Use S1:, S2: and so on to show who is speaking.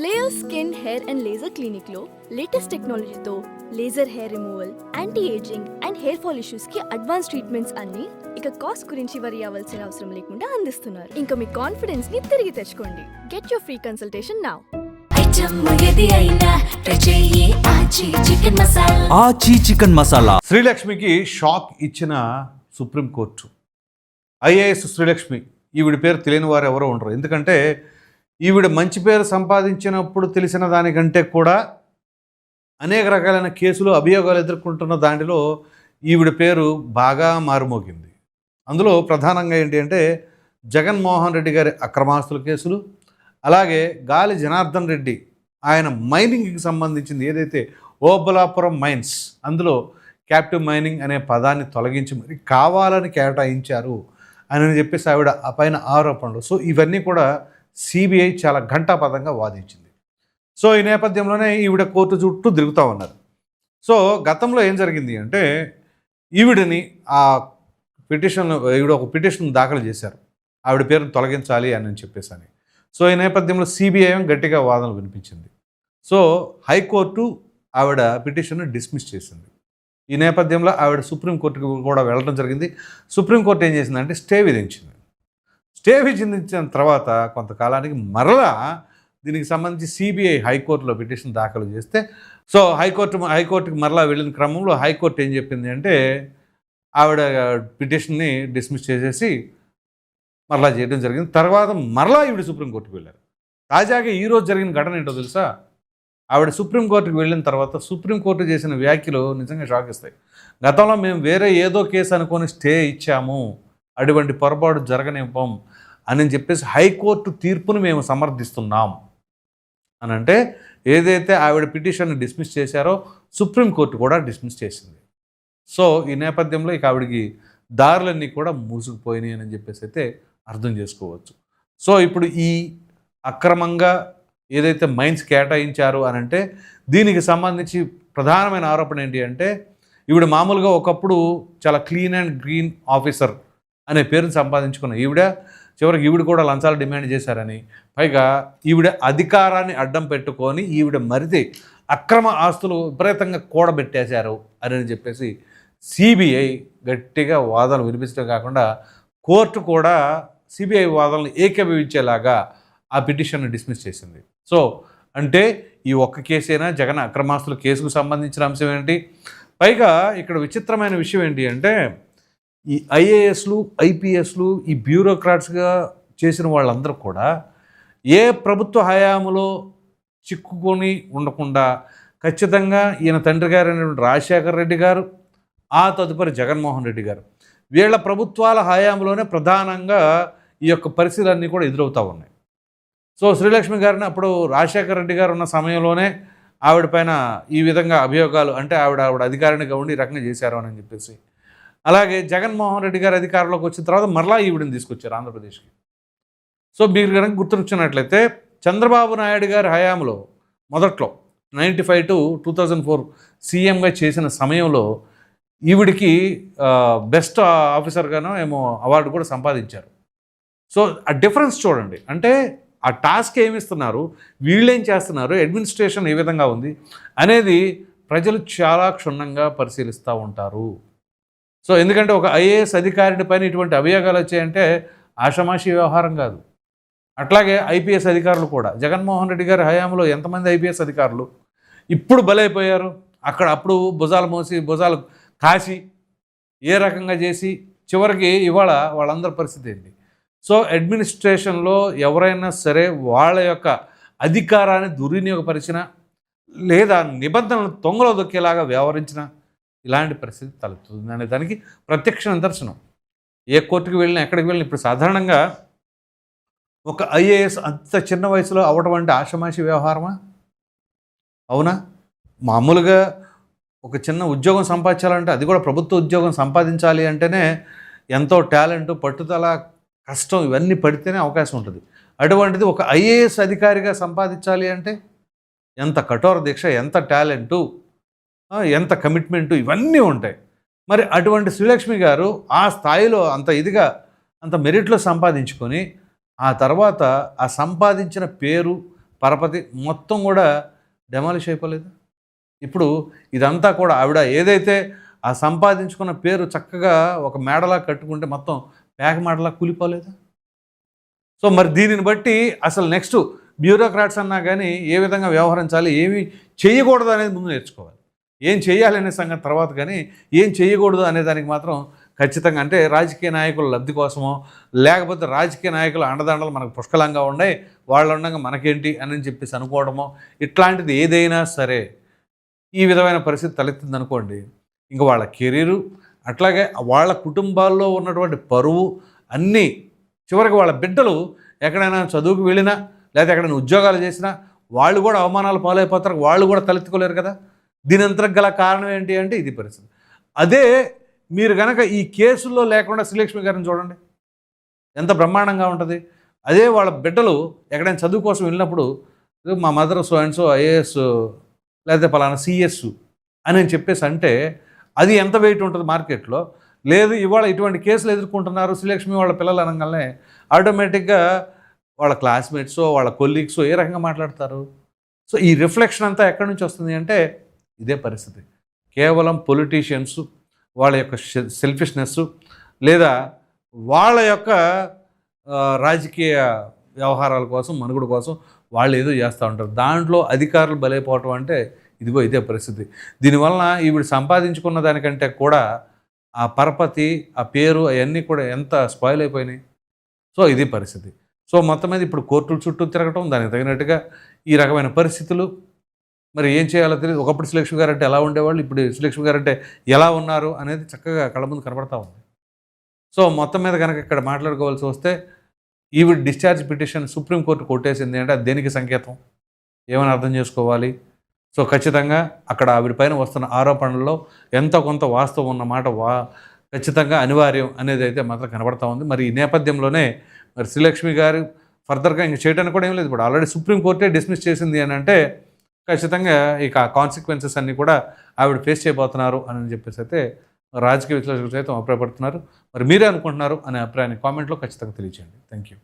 S1: Layer skin hair and laser క్లినిక్లో latest టెక్నాలజీతో laser hair removal anti ageing and hair fall ఇష్యూస్కి advance treatments అన్ని ఇక cost గురించి వరి అవ్వాల్సిన అవసరం లేకుండా అందిస్తున్నారు. ఇంకా మీ కాన్ఫిడెన్స్ని తిరిగి తెచ్చుకోండి. Get your free consultation now
S2: Aachi chicken masala.
S3: శ్రీలక్ష్మికి shock ఇచ్చిన సుప్రీంకోర్టు ఐఏఎస్ శ్రీలక్ష్మి ఈవిడ పేరు తెలియని వారు ఎవరో ఉండరు. ఎందుకంటే ఈవిడ మంచి పేరు సంపాదించినప్పుడు తెలిసిన దానికంటే కూడా అనేక రకాలైన కేసులు అభియోగాలు ఎదుర్కొంటున్న దానిలో ఈవిడ పేరు బాగా మారుమోగింది. అందులో ప్రధానంగా ఏంటి అంటే జగన్మోహన్ రెడ్డి గారి అక్రమాస్తుల కేసులు అలాగే గాలి జనార్దన్ రెడ్డి ఆయన మైనింగ్కి సంబంధించింది ఏదైతే ఓబలాపురం మైన్స్ అందులో క్యాప్టివ్ మైనింగ్ అనే పదాన్ని తొలగించి మరి కావాలని కేటాయించారు అని చెప్పేసి ఆవిడ ఆ పైన ఆరోపణలు. సో ఇవన్నీ కూడా సిబిఐ చాలా ఘంటాపదంగా వాదించింది. సో ఈ నేపథ్యంలోనే ఈవిడ కోర్టు చుట్టూ తిరుగుతూ ఉన్నారు. సో గతంలో ఏం జరిగింది అంటే ఈవిడని ఆ పిటిషన్ ఈవిడ ఒక పిటిషన్ దాఖలు చేశారు. ఆవిడ పేరును తొలగించాలి అని చెప్పేసి అని సో ఈ నేపథ్యంలో సిబిఐ గట్టిగా వాదనలు వినిపించింది. సో హైకోర్టు ఆవిడ పిటిషన్ను డిస్మిస్ చేసింది. ఈ నేపథ్యంలో ఆవిడ సుప్రీంకోర్టుకి కూడా వెళ్ళడం జరిగింది. సుప్రీంకోర్టు ఏం చేసిందంటే స్టే విధించింది. స్టే చెందించిన తర్వాత కొంతకాలానికి మరలా దీనికి సంబంధించి సిబిఐ హైకోర్టులో పిటిషన్ దాఖలు చేస్తే సో హైకోర్టు హైకోర్టుకి మరలా వెళ్ళిన క్రమంలో హైకోర్టు ఏం చెప్పింది అంటే ఆవిడ పిటిషన్ని డిస్మిస్ చేసేసి మరలా చేయడం జరిగింది. తర్వాత మరలా ఈవిడ సుప్రీంకోర్టుకు వెళ్ళారు. తాజాగా ఈరోజు జరిగిన ఘటన ఏంటో తెలుసా? ఆవిడ సుప్రీంకోర్టుకు వెళ్ళిన తర్వాత సుప్రీంకోర్టు చేసిన వ్యాఖ్యలు నిజంగా షాక్ ఇస్తాయి. గతంలో మేము వేరే ఏదో కేసు అనుకొని స్టే ఇచ్చాము. అటువంటి పొరపాటు జరగనివ్వం అని చెప్పేసి హైకోర్టు తీర్పును మేము సమర్థిస్తున్నాం. అని అంటే ఏదైతే ఆవిడ పిటిషన్ని డిస్మిస్ చేశారో సుప్రీంకోర్టు కూడా డిస్మిస్ చేసింది. సో ఈ నేపథ్యంలో ఇక ఆవిడకి దారులన్నీ కూడా మూసుకుపోయినాయి అని చెప్పేసి అయితే అర్థం చేసుకోవచ్చు. సో ఇప్పుడు ఈ అక్రమంగా ఏదైతే మైన్స్ కేటాయించారు అని అంటే దీనికి సంబంధించి ప్రధానమైన ఆరోపణ ఏంటి అంటే ఈవిడ మామూలుగా ఒకప్పుడు చాలా క్లీన్ అండ్ గ్రీన్ ఆఫీసర్ అనే పేరును సంపాదించుకున్న ఈవిడ చివరికి ఈవిడ కూడా లంచాలు డిమాండ్ చేశారని. పైగా ఈవిడ అధికారాన్ని అడ్డం పెట్టుకొని ఈవిడ మరిది అక్రమ ఆస్తులు విపరీతంగా కూడబెట్టేశారు అని చెప్పేసి సిబిఐ గట్టిగా వాదనలు వినిపించడం కాకుండా కోర్టు కూడా సిబిఐ వాదనలు ఏకీభవించేలాగా ఆ పిటిషన్ను డిస్మిస్ చేసింది. సో అంటే ఈ ఒక్క కేసైనా జగన్ అక్రమాస్తుల కేసుకు సంబంధించిన అంశం ఏంటి? పైగా ఇక్కడ విచిత్రమైన విషయం ఏంటి అంటే ఈ ఐఏఎస్లు ఐపీఎస్లు ఈ బ్యూరోక్రాట్స్గా చేసిన వాళ్ళందరూ కూడా ఏ ప్రభుత్వ హయాములో చిక్కుకొని ఉండకుండా ఖచ్చితంగా ఈయన తండ్రి గారు అయినటువంటి రాజశేఖర రెడ్డి గారు ఆ తదుపరి జగన్మోహన్ రెడ్డి గారు వీళ్ళ ప్రభుత్వాల హయాంలోనే ప్రధానంగా ఈ యొక్క పరిస్థితులన్నీ కూడా ఎదురవుతూ ఉన్నాయి. సో శ్రీలక్ష్మి గారిని అప్పుడు రాజశేఖర రెడ్డి గారు ఉన్న సమయంలోనే ఆవిడ పైన ఈ విధంగా అభియోగాలు అంటే ఆవిడ ఆవిడ అధికారినిగా ఉండి ఈ రకంగా చేశారు అని చెప్పేసి అలాగే జగన్మోహన్ రెడ్డి గారు అధికారంలోకి వచ్చిన తర్వాత మరలా ఈవిడని తీసుకొచ్చారు ఆంధ్రప్రదేశ్కి. సో మీరు కనుక గుర్తుంచుకున్నట్లయితే చంద్రబాబు నాయుడు గారి హయాంలో మొదట్లో ninety five to two thousand four సీఎంగా చేసిన సమయంలో ఈవిడికి బెస్ట్ ఆఫీసర్గానో ఏమో అవార్డు కూడా సంపాదించారు. సో ఆ డిఫరెన్స్ చూడండి. అంటే ఆ టాస్క్ ఏమిస్తున్నారు? వీళ్ళేం చేస్తున్నారు? అడ్మినిస్ట్రేషన్ ఏ విధంగా ఉంది? అనేది ప్రజలు చాలా క్షుణ్ణంగా పరిశీలిస్తూ ఉంటారు. సో ఎందుకంటే ఒక ఐఏఎస్ అధికారిని పైన ఇటువంటి అభియోగాలు వచ్చాయంటే ఆషమాషి వ్యవహారం కాదు. అట్లాగే ఐపీఎస్ అధికారులు కూడా. జగన్మోహన్ రెడ్డి గారి హయాంలో ఎంతమంది ఐపీఎస్ అధికారులు? ఇప్పుడు బలైపోయారు. అక్కడ అప్పుడు భుజాలు మోసి భుజాలు కాసి ఏ రకంగా చేసి చివరికి ఇవాళ వాళ్ళందరి పరిస్థితి ఏంటి? సో అడ్మినిస్ట్రేషన్లో ఎవరైనా సరే వాళ్ళ యొక్క అధికారాన్ని దుర్వినియోగపరిచిన లేదా నిబంధనలు తొంగలో దొక్కేలాగా వ్యవహరించిన ఇలాంటి పరిస్థితి తలెత్తుతుంది. అనే దానికి ప్రత్యక్ష నిదర్శనం. ఏ కోర్టుకు వెళ్ళినా ఎక్కడికి వెళ్ళినా ఇప్పుడు సాధారణంగా ఒక ఐఏఎస్ అంత చిన్న వయసులో అవడం అంటే ఆషమాషి వ్యవహారమా? అవునా? మామూలుగా ఒక చిన్న ఉద్యోగం సంపాదించాలంటే అది కూడా ప్రభుత్వ ఉద్యోగం సంపాదించాలి అంటేనే ఎంతో టాలెంట్ పట్టుదల కష్టం ఇవన్నీ పడితేనే అవకాశం ఉంటుంది. అటువంటిది ఒక ఐఏఎస్ అధికారిగా సంపాదించాలి అంటే ఎంత కఠోర దీక్ష ఎంత టాలెంటు ఎంత కమిట్మెంటు ఇవన్నీ ఉంటాయి. మరి అటువంటి శ్రీలక్ష్మి గారు ఆ స్థాయిలో అంత ఇదిగా అంత మెరిట్లో సంపాదించుకొని ఆ తర్వాత ఆ సంపాదించిన పేరు పరపతి మొత్తం కూడా డెమాలిష్ అయిపోలేదు. ఇప్పుడు ఇదంతా కూడా ఆవిడ ఏదైతే ఆ సంపాదించుకున్న పేరు చక్కగా ఒక మేడలా కట్టుకుంటే మొత్తం ప్యాక్ మేడలా కూలిపోలేదు? సో మరి దీనిని బట్టి అసలు నెక్స్ట్ బ్యూరోక్రాట్స్ అన్నా కానీ ఏ విధంగా వ్యవహరించాలి ఏమి చేయకూడదు అనేది ముందు నేర్చుకోవాలి. ఏం చేయాలనే సంగతి తర్వాత కానీ ఏం చేయకూడదు అనే దానికి మాత్రం ఖచ్చితంగా అంటే రాజకీయ నాయకుల లబ్ధి కోసమో లేకపోతే రాజకీయ నాయకుల అండదండలు మనకు పుష్కలంగా ఉన్నాయి వాళ్ళు ఉండగా మనకేంటి అని చెప్పేసి అనుకోవడమో ఇట్లాంటిది ఏదైనా సరే ఈ విధమైన పరిస్థితి తలెత్తింది అనుకోండి ఇంకా వాళ్ళ కెరీరు అట్లాగే వాళ్ళ కుటుంబాల్లో ఉన్నటువంటి పరువు అన్నీ చివరికి వాళ్ళ బిడ్డలు ఎక్కడైనా చదువుకు వెళ్ళినా లేదా ఎక్కడైనా ఉద్యోగాలు చేసినా వాళ్ళు కూడా అవమానాలు పాలైపోతారు వాళ్ళు కూడా తలెత్తుకోలేరు కదా. దీని అంతరకు గల కారణం ఏంటి అంటే ఇది పరిస్థితి. అదే మీరు కనుక ఈ కేసుల్లో లేకుండా శ్రీలక్ష్మి గారిని చూడండి. ఎంత బ్రహ్మాండంగా ఉంటుంది. అదే వాళ్ళ బిడ్డలు ఎక్కడైనా చదువు కోసం వెళ్ళినప్పుడు మా mother so and so IAS లేకపోతే పలానా సిఎస్ అని చెప్పేసి అంటే అది ఎంత వెయిట్ ఉంటుంది మార్కెట్లో? లేదు ఇవాళ ఇటువంటి కేసులు ఎదుర్కొంటున్నారు శ్రీలక్ష్మి వాళ్ళ పిల్లలు అనగానే ఆటోమేటిక్గా వాళ్ళ క్లాస్మేట్స్ వాళ్ళ కొలీగ్స్ ఏ రకంగా మాట్లాడతారు? సో ఈ రిఫ్లెక్షన్ అంతా ఎక్కడి నుంచి వస్తుంది అంటే ఇదే పరిస్థితి. కేవలం పొలిటీషియన్స్ వాళ్ళ యొక్క సెల్ఫిష్నెస్ లేదా వాళ్ళ యొక్క రాజకీయ వ్యవహారాల కోసం మనుగుడు కోసం వాళ్ళు ఏదో చేస్తూ ఉంటారు. దాంట్లో అధికారులు బలైపోవటం అంటే ఇదిగో ఇదే పరిస్థితి. దీనివలన ఈవిడ సంపాదించుకున్న దానికంటే కూడా ఆ పరపతి ఆ పేరు అవన్నీ కూడా ఎంత స్పాయిల్ అయిపోయినాయి. సో ఇది పరిస్థితి. సో మొత్తం మీద ఇప్పుడు కోర్టుల చుట్టూ తిరగటం దానికి తగినట్టుగా ఈ రకమైన పరిస్థితులు మరి ఏం చేయాలో తెలియదు ఒకప్పుడు శ్రీలక్ష్మి గారు అంటే ఎలా ఉండేవాళ్ళు? ఇప్పుడు శ్రీలక్ష్మి గారు అంటే ఎలా ఉన్నారు అనేది చక్కగా కళ్ళ ముందు కనబడతా ఉంది. సో మొత్తం మీద కనుక ఇక్కడ మాట్లాడుకోవాల్సి వస్తే ఈవిడ డిశ్చార్జ్ పిటిషన్ సుప్రీంకోర్టు కొట్టేసింది అంటే అది దేనికి సంకేతం? ఏమని అర్థం చేసుకోవాలి? సో ఖచ్చితంగా అక్కడ ఆవిడ పైన వస్తున్న ఆరోపణల్లో ఎంతో కొంత వాస్తవం ఉన్నమాట వా ఖచ్చితంగా అనివార్యం అనేది అయితే మాత్రం కనబడతా ఉంది. మరి ఈ నేపథ్యంలోనే మరి శ్రీలక్ష్మి గారు ఫర్దర్గా ఇంక చేయడానికి కూడా ఏం లేదు. ఇప్పుడు ఆల్రెడీ సుప్రీంకోర్టే డిస్మిస్ చేసింది అని అంటే ఖచ్చితంగా ఇక కాన్సిక్వెన్సెస్ అన్నీ కూడా ఆవిడ ఫేస్ చేయబోతున్నారు అని చెప్పేసి అయితే రాజకీయ విశ్లేషకులు సైతం అభిప్రాయపడుతున్నారు. మరి మీరే అనుకుంటున్నారు అనే అభిప్రాయాన్ని కామెంట్లో ఖచ్చితంగా తెలియచేయండి. Thank you